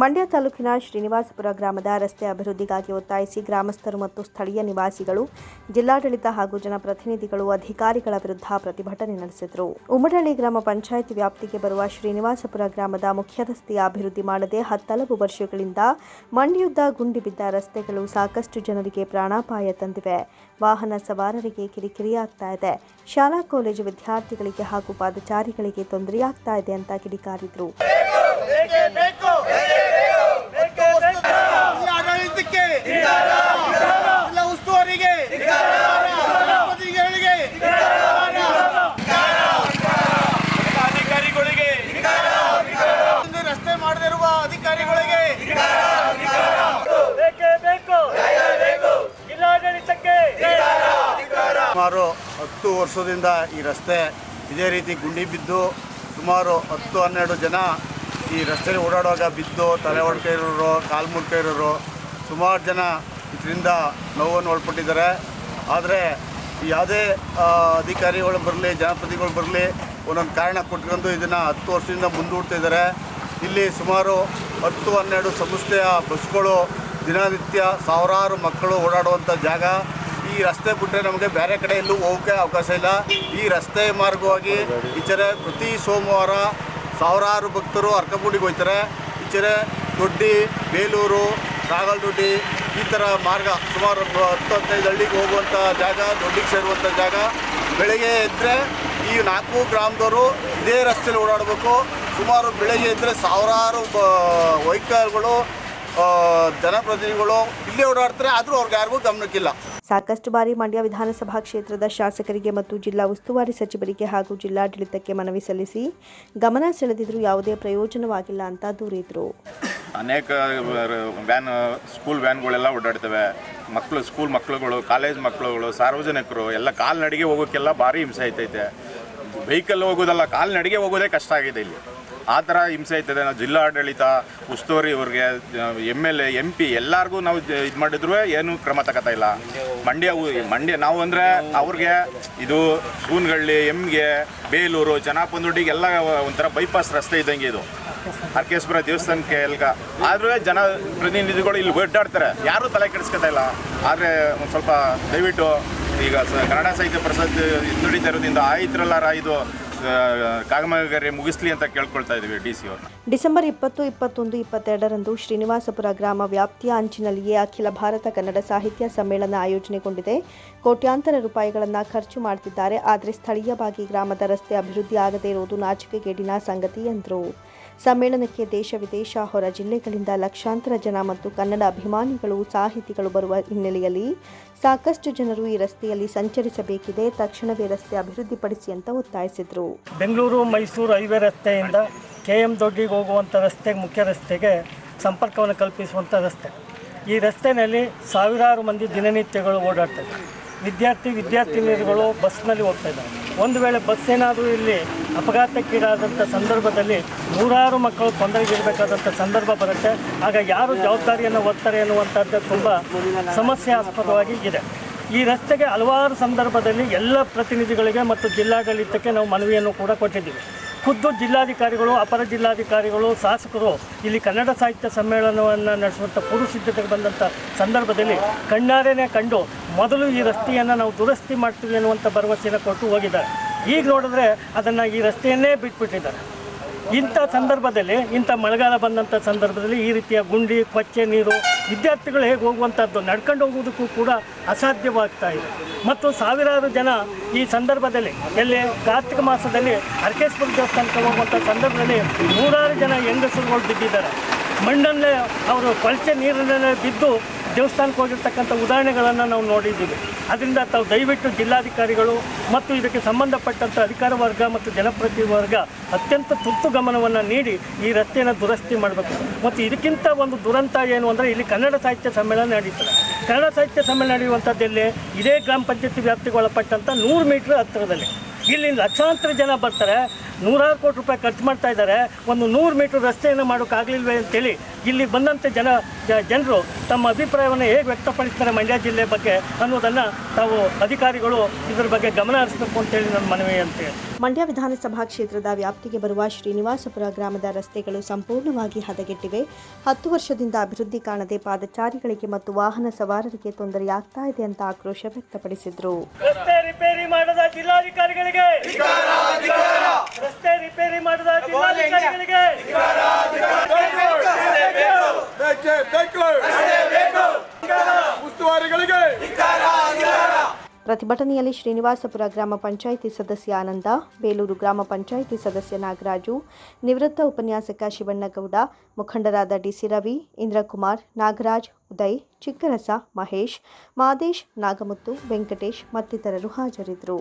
ಮಂಡ್ಯ ತಾಲೂಕಿನ ಶ್ರೀನಿವಾಸಪುರ ಗ್ರಾಮದ ರಸ್ತೆ ಅಭಿವೃದ್ಧಿಗಾಗಿ ಒತ್ತಾಯಿಸಿ ಗ್ರಾಮಸ್ಥರು ಮತ್ತು ಸ್ಥಳೀಯ ನಿವಾಸಿಗಳು, ಜಿಲ್ಲಾಡಳಿತ ಹಾಗೂ ಜನಪ್ರತಿನಿಧಿಗಳು, ಅಧಿಕಾರಿಗಳ ವಿರುದ್ಧ ಪ್ರತಿಭಟನೆ ನಡೆಸಿದರು. ಉಮಡಳ್ಳಿ ಗ್ರಾಮ ಪಂಚಾಯತ್ ವ್ಯಾಪ್ತಿಗೆ ಬರುವ ಶ್ರೀನಿವಾಸಪುರ ಗ್ರಾಮದ ಮುಖ್ಯ ರಸ್ತೆಯ ಅಭಿವೃದ್ಧಿ ಮಾಡದೆ ಹತ್ತಲವು ವರ್ಷಗಳಿಂದ ಮಂಡ್ಯುದ್ದ ಗುಂಡಿ ಬಿದ್ದ ರಸ್ತೆಗಳು ಸಾಕಷ್ಟು ಜನರಿಗೆ ಪ್ರಾಣಾಪಾಯ ತಂದಿವೆ. ವಾಹನ ಸವಾರರಿಗೆ ಕಿರಿಕಿರಿಯಾಗ್ತಾ ಇದೆ. ಶಾಲಾ, ಕಾಲೇಜು ವಿದ್ಯಾರ್ಥಿಗಳಿಗೆ ಹಾಗೂ ಪಾದಚಾರಿಗಳಿಗೆ ತೊಂದರೆಯಾಗ್ತಾ ಇದೆ ಅಂತ ಕಿಡಿಕಾರಿದ್ರು. ಸುಮಾರು ಹತ್ತು ವರ್ಷದಿಂದ ಈ ರಸ್ತೆ ಇದೇ ರೀತಿ ಗುಂಡಿ ಬಿದ್ದು ಸುಮಾರು ಹತ್ತು ಹನ್ನೆರಡು ಜನ ಈ ರಸ್ತೆಯಲ್ಲಿ ಓಡಾಡುವಾಗ ಬಿದ್ದು ತಲೆ ಹೊಡ್ಕ ಇರೋರು ಕಾಲು ಮುಡ್ಕ ಇರೋರು ಸುಮಾರು ಜನ ಇದರಿಂದ ನೋವನ್ನು ಒಳಪಟ್ಟಿದ್ದಾರೆ ಆದರೆ ಯಾವುದೇ ಅಧಿಕಾರಿಗಳು ಬರಲಿ, ಜನಪ್ರತಿನಿಧಿಗಳು ಬರಲಿ, ಒಂದೊಂದು ಕಾರಣ ಕೊಟ್ಕೊಂಡು ಇದನ್ನು ಹತ್ತು ವರ್ಷದಿಂದ ಮುಂದೂಡ್ತಿದ್ದಾರೆ ಇಲ್ಲಿ ಸುಮಾರು ಹತ್ತು ಹನ್ನೆರಡು ಸಂಸ್ಥೆಯ ಬಸ್ಗಳು ದಿನನಿತ್ಯ ಸಾವಿರಾರು ಮಕ್ಕಳು ಓಡಾಡುವಂಥ ಜಾಗ. ಈ ರಸ್ತೆ ಬಿಟ್ಟರೆ ನಮಗೆ ಬೇರೆ ಕಡೆ ಎಲ್ಲೂ ಹೋಗೋಕ್ಕೆ ಅವಕಾಶ ಇಲ್ಲ. ಈ ರಸ್ತೆ ಮಾರ್ಗವಾಗಿ ಈಚೆರೆ ಪ್ರತಿ ಸೋಮವಾರ ಸಾವಿರಾರು ಭಕ್ತರು ಅರ್ಕಪುಡಿಗೆ ಹೋಗ್ತಾರೆ. ಈಚೆರೆ ದೊಡ್ಡಿ, ಬೇಲೂರು ಕಾಗಲ್ದೊಡ್ಡಿ ಈ ಥರ ಮಾರ್ಗ ಸುಮಾರು ಹತ್ತು ಹದಿನೈದು ಹಳ್ಳಿಗೆ ಹೋಗುವಂಥ ಜಾಗ, ದೊಡ್ಡಿಗೆ ಸೇರುವಂಥ ಜಾಗ. ಬೆಳಗ್ಗೆ ಎದ್ದರೆ ಈ ನಾಲ್ಕು ಗ್ರಾಮದವರು ಇದೇ ರಸ್ತೆಯಲ್ಲಿ ಓಡಾಡಬೇಕು. ಸುಮಾರು ಬೆಳಗ್ಗೆ ಎದ್ದರೆ ಸಾವಿರಾರು ವೆಹಿಕಲ್ಗಳು ಜನಪ್ರತಿನಿಧಿಗಳು ಇಲ್ಲೇ ಓಡಾಡ್ತಾರೆ. ಆದರೂ ಅವ್ರಿಗೆ ಯಾರಿಗೂ ಗಮನಕ್ಕಿಲ್ಲ. ಸಾಕಷ್ಟು ಬಾರಿ ಮಂಡ್ಯ ವಿಧಾನಸಭಾ ಕ್ಷೇತ್ರದ ಶಾಸಕರಿಗೆ ಮತ್ತು ಜಿಲ್ಲಾ ಉಸ್ತುವಾರಿ ಸಚಿವರಿಗೆ ಹಾಗೂ ಜಿಲ್ಲಾಡಳಿತಕ್ಕೆ ಮನವಿ ಸಲ್ಲಿಸಿ ಗಮನ ಸೆಳೆದಿದ್ರೂ ಯಾವುದೇ ಪ್ರಯೋಜನವಾಗಿಲ್ಲ ಅಂತ ದೂರಿದ್ರು. ಅನೇಕ ವ್ಯಾನ್, ಸ್ಕೂಲ್ ವ್ಯಾನ್ಗಳೆಲ್ಲ ಓಡಾಡ್ತವೆ. ಮಕ್ಕಳು ಸ್ಕೂಲ್ ಮಕ್ಕಳುಗಳು ಕಾಲೇಜ್ ಮಕ್ಕಳುಗಳು ಸಾರ್ವಜನಿಕರು, ಎಲ್ಲ ಕಾಲ್ನಡಿಗೆ ಹೋಗೋಕ್ಕೆಲ್ಲ ಭಾರಿ ಹಿಂಸೆ ಆಯ್ತೈತೆ. ವೆಹಿಕಲ್ ಹೋಗೋದಲ್ಲ, ಕಾಲ್ನಡಿಗೆ ಹೋಗೋದೇ ಕಷ್ಟ ಆಗಿದೆ ಇಲ್ಲಿ. ಆ ಥರ ಹಿಂಸೆ ಆಯ್ತದೆ ನಾವು ಜಿಲ್ಲಾಡಳಿತ, ಉಸ್ತುವಾರಿ ಅವ್ರಿಗೆ M L A M P ಎಲ್ಲರಿಗೂ ನಾವು ಇದು ಮಾಡಿದ್ರು ಏನು ಕ್ರಮ ತಗೋತಾ ಇಲ್ಲ. ಮಂಡ್ಯ ಮಂಡ್ಯ ನಾವು ಅಂದರೆ ಅವ್ರಿಗೆ ಇದು ಸೂನ್ಗಳ್ಳಿ ಎಮ್ಗೆ ಬೇಲೂರು ಚೆನ್ನಾಪಂದೊಡ್ಡಿಗೆಲ್ಲ ಒಂಥರ ಬೈಪಾಸ್ ರಸ್ತೆ ಇದ್ದಂಗೆ ಇದು. ಅರ್ಕೇಶ್ವರ ದೇವಸ್ಥಾನಕ್ಕೆ ಎಲ್ಗ ಆದರೂ ಜನ ಪ್ರತಿನಿಧಿಗಳು ಇಲ್ಲಿ ಓಡಾಡ್ತಾರೆ ಯಾರೂ ತಲೆ ಕೆಡಿಸ್ಕೊತಾ ಇಲ್ಲ. ಆದರೆ ಒಂದು ಸ್ವಲ್ಪ ದಯವಿಟ್ಟು ಈಗ ಕನ್ನಡ ಸಾಹಿತ್ಯ ಪರಿಷತ್ ನುಡಿತಾ ಇರೋದ್ರಿಂದ ಆಯ್ತ್ರಲ್ಲಾರ ಇದು ಅಂತ ಕೇಳ್ಕೊಳ್ತಾ ಇದ್ದೀವಿ ಡಿ ಸಿ ಡಿಸೆಂಬರ್ ಇಪ್ಪತ್ತು, ಇಪ್ಪತ್ತೊಂದು, ಇಪ್ಪತ್ತೆರಡರಂದು ಶ್ರೀನಿವಾಸಪುರ ಗ್ರಾಮ ವ್ಯಾಪ್ತಿಯ ಅಂಚಿನಲ್ಲಿಯೇ ಅಖಿಲ ಭಾರತ ಕನ್ನಡ ಸಾಹಿತ್ಯ ಸಮ್ಮೇಳನ ಆಯೋಜನೆಗೊಂಡಿದೆ. ಕೋಟ್ಯಾಂತರ ರೂಪಾಯಿಗಳನ್ನು ಖರ್ಚು ಮಾಡುತ್ತಿದ್ದಾರೆ ಆದರೆ ಸ್ಥಳೀಯವಾಗಿ ಗ್ರಾಮದ ರಸ್ತೆ ಅಭಿವೃದ್ಧಿ ಆಗದೇ ಇರುವುದು ನಾಚಿಕೆಗೇಡಿನ ಸಂಗತಿ ಎಂದರು. ಸಮ್ಮೇಳನಕ್ಕೆ ದೇಶ ವಿದೇಶ ಹೊರ ಜಿಲ್ಲೆಗಳಿಂದ ಲಕ್ಷಾಂತರ ಜನ ಮತ್ತು ಕನ್ನಡ ಅಭಿಮಾನಿಗಳು, ಸಾಹಿತಿಗಳು ಬರುವ ಹಿನ್ನೆಲೆಯಲ್ಲಿ ಸಾಕಷ್ಟು ಜನರು ಈ ರಸ್ತೆಯಲ್ಲಿ ಸಂಚರಿಸಬೇಕಿದೆ, ತಕ್ಷಣವೇ ರಸ್ತೆ ಅಭಿವೃದ್ಧಿಪಡಿಸಿ ಅಂತ ಒತ್ತಾಯಿಸಿದರು. ಬೆಂಗಳೂರು, ಮೈಸೂರು ಹೈವೇ ರಸ್ತೆಯಿಂದ ಕೆ ಎಂ ದೊಡ್ಡಿಗೆ ಹೋಗುವಂಥ ರಸ್ತೆ, ಮುಖ್ಯ ರಸ್ತೆಗೆ ಸಂಪರ್ಕವನ್ನು ಕಲ್ಪಿಸುವಂಥ ರಸ್ತೆ. ಈ ರಸ್ತೆಯಲ್ಲಿ ಸಾವಿರಾರು ಮಂದಿ ದಿನನಿತ್ಯಗಳು ಓಡಾಡ್ತಾ ಇದ್ದಾರೆ. ವಿದ್ಯಾರ್ಥಿ, ವಿದ್ಯಾರ್ಥಿನಿಯರುಗಳು ಬಸ್ನಲ್ಲಿ ಹೋಗ್ತಾ ಇದ್ದಾರೆ. ಒಂದು ವೇಳೆ ಬಸ್ ಏನಾದರೂ ಇಲ್ಲಿ ಅಪಘಾತಕ್ಕೀಡಾದಂಥ ಸಂದರ್ಭದಲ್ಲಿ ನೂರಾರು ಮಕ್ಕಳು ತೊಂದರೆಗಿರಬೇಕಾದಂಥ ಸಂದರ್ಭ ಬರುತ್ತೆ. ಆಗ ಯಾರು ಜವಾಬ್ದಾರಿಯನ್ನು ಒತ್ತಾರೆ ಎನ್ನುವಂಥದ್ದು ತುಂಬ ಸಮಸ್ಯಾಸ್ಪದವಾಗಿ ಇದೆ. ಈ ರಸ್ತೆಗೆ ಹಲವಾರು ಸಂದರ್ಭದಲ್ಲಿ ಎಲ್ಲ ಪ್ರತಿನಿಧಿಗಳಿಗೆ ಮತ್ತು ಜಿಲ್ಲಾಡಳಿತಕ್ಕೆ ನಾವು ಮನವಿಯನ್ನು ಕೂಡ ಕೊಟ್ಟಿದ್ದೀವಿ. ಖುದ್ದು ಜಿಲ್ಲಾಧಿಕಾರಿಗಳು, ಅಪರ ಜಿಲ್ಲಾಧಿಕಾರಿಗಳು, ಶಾಸಕರು ಇಲ್ಲಿ ಕನ್ನಡ ಸಾಹಿತ್ಯ ಸಮ್ಮೇಳನವನ್ನು ನಡೆಸುವಂಥ ಪೂರ್ವ ಸಿದ್ಧತೆಗೆ ಬಂದಂಥ ಸಂದರ್ಭದಲ್ಲಿ ಕಣ್ಣಾರೆನೇ ಕಂಡು ಮೊದಲು ಈ ರಸ್ತೆಯನ್ನು ನಾವು ದುರಸ್ತಿ ಮಾಡ್ತೀವಿ ಅನ್ನುವಂಥ ಭರವಸೆಯನ್ನು ಕೊಟ್ಟು ಹೋಗಿದ್ದಾರೆ. ಈಗ ನೋಡಿದ್ರೆ ಅದನ್ನು ಈ ರಸ್ತೆಯನ್ನೇ ಬಿಟ್ಬಿಟ್ಟಿದ್ದಾರೆ. ಇಂಥ ಸಂದರ್ಭದಲ್ಲಿ, ಇಂಥ ಮಳೆಗಾಲ ಬಂದಂಥ ಸಂದರ್ಭದಲ್ಲಿ ಈ ರೀತಿಯ ಗುಂಡಿ, ಕೊಚ್ಚೆ ನೀರು ವಿದ್ಯಾರ್ಥಿಗಳು ಹೇಗೆ ಹೋಗುವಂಥದ್ದು ನಡ್ಕೊಂಡು ಹೋಗುವುದಕ್ಕೂ ಕೂಡ ಅಸಾಧ್ಯವಾಗ್ತಾ ಇದೆ. ಮತ್ತು ಸಾವಿರಾರು ಜನ ಈ ಸಂದರ್ಭದಲ್ಲಿ, ಎಲ್ಲಿ ಕಾರ್ತಿಕ ಮಾಸದಲ್ಲಿ ಅರ್ಕೇಶ್ವರ ದೇವಸ್ಥಾನಕ್ಕೆ ಹೋಗುವಂಥ ಸಂದರ್ಭದಲ್ಲಿ ನೂರಾರು ಜನ ಹೆಂಗಸರುಗಳು ಬಿದ್ದಿದ್ದಾರೆ. ಮಣ್ಣಲ್ಲೇ ಅವರು ಕೊಳಚೆ ನೀರಿನಲ್ಲೇ ಬಿದ್ದು ದೇವಸ್ಥಾನಕ್ಕೆ ಹೋಗಿರ್ತಕ್ಕಂಥ ಉದಾಹರಣೆಗಳನ್ನು ನಾವು ನೋಡಿದ್ದೀವಿ. ಅದರಿಂದ ತಾವು ದಯವಿಟ್ಟು ಜಿಲ್ಲಾಧಿಕಾರಿಗಳು ಮತ್ತು ಇದಕ್ಕೆ ಸಂಬಂಧಪಟ್ಟಂಥ ಅಧಿಕಾರ ವರ್ಗ ಮತ್ತು ಜನಪ್ರತಿನಿಧಿ ವರ್ಗ ಅತ್ಯಂತ ತುರ್ತು ಗಮನವನ್ನು ನೀಡಿ ಈ ರಸ್ತೆಯನ್ನು ದುರಸ್ತಿ ಮಾಡಬೇಕು. ಮತ್ತು ಇದಕ್ಕಿಂತ ಒಂದು ದುರಂತ ಏನು ಅಂದರೆ ಇಲ್ಲಿ ಕನ್ನಡ ಸಾಹಿತ್ಯ ಸಮ್ಮೇಳನ ನಡೀತದೆ. ಕನ್ನಡ ಸಾಹಿತ್ಯ ಸಮ್ಮೇಳನ ನಡೆಯುವಂಥದ್ದೆಲ್ಲಿ ಇದೇ ಗ್ರಾಮ ಪಂಚಾಯತಿ ವ್ಯಾಪ್ತಿಗೆ ಒಳಪಟ್ಟಂಥ ನೂರು ಮೀಟ್ರ್ ಹತ್ತಿರದಲ್ಲಿ. ಇಲ್ಲಿ ಲಕ್ಷಾಂತರ ಜನ ಬರ್ತಾರೆ. ನೂರಾರು ಕೋಟಿ ರೂಪಾಯಿ ಖರ್ಚು ಮಾಡ್ತಾ ಇದ್ದಾರೆ. ಒಂದು ನೂರು ಮೀಟ್ರ್ ರಸ್ತೆಯನ್ನು ಮಾಡೋಕ್ಕಾಗಲಿಲ್ವೇ ಅಂತೇಳಿ ಇಲ್ಲಿ ಬಂದಂಥ ಜನ ಜನರು ತಮ್ಮ ಅಭಿಪ್ರಾಯವನ್ನು ಹೇಗೆ ವ್ಯಕ್ತಪಡಿಸ್ತಾರೆ ಮಂಡ್ಯ ಜಿಲ್ಲೆ ಬಗ್ಗೆ ಅನ್ನೋದನ್ನು ತಾವು ಅಧಿಕಾರಿಗಳು ಇದರ ಬಗ್ಗೆ ಗಮನ ಹರಿಸಬೇಕು ಅಂತೇಳಿ ನನ್ನ ಮನವಿ ಅಂತೇಳಿ ಮಂಡ್ಯ ವಿಧಾನಸಭಾ ಕ್ಷೇತ್ರದ ವ್ಯಾಪ್ತಿಗೆ ಬರುವ ಶ್ರೀನಿವಾಸಪುರ ಗ್ರಾಮದ ರಸ್ತೆಗಳು ಸಂಪೂರ್ಣವಾಗಿ ಹದಗೆಟ್ಟಿವೆ. ಹತ್ತು ವರ್ಷದಿಂದ ಅಭಿವೃದ್ಧಿ ಕಾಣದೆ ಪಾದಚಾರಿಗಳಿಗೆ ಮತ್ತು ವಾಹನ ಸವಾರರಿಗೆ ತೊಂದರೆಯಾಗ್ತಾ ಇದೆ ಅಂತ ಆಕ್ರೋಶ ವ್ಯಕ್ತಪಡಿಸಿದರು. ರಸ್ತೆ ರಿಪೇರಿ ಮಾಡದ ಜಿಲ್ಲಾಧಿಕಾರಿಗಳಿಗೆ! ರಸ್ತೆ ರಿಪೇರಿ ಮಾಡದ ಜಿಲ್ಲಾಧಿಕಾರಿಗಳಿಗೆ! ಉಸ್ತುವಾರಿಗಳಿಗೆ ಪ್ರತಿಭಟನೆಯಲ್ಲಿ ಶ್ರೀನಿವಾಸಪುರ ಗ್ರಾಮ ಪಂಚಾಯಿತಿ ಸದಸ್ಯ ಆನಂದ, ಬೇಲೂರು ಗ್ರಾಮ ಪಂಚಾಯಿತಿ ಸದಸ್ಯ ನಾಗರಾಜು, ನಿವೃತ್ತ ಉಪನ್ಯಾಸಕ ಶಿವಣ್ಣಗೌಡ, ಮುಖಂಡರಾದ ಡಿಸಿ ರವಿ, ಇಂದ್ರಕುಮಾರ್, ನಾಗರಾಜ್, ಉದಯ್, ಚಿಕ್ಕರಸ, ಮಹೇಶ್, ಮಾದೇಶ್, ನಾಗಮುತ್ತು, ವೆಂಕಟೇಶ್ ಮತ್ತಿತರರು ಹಾಜರಿದ್ದರು.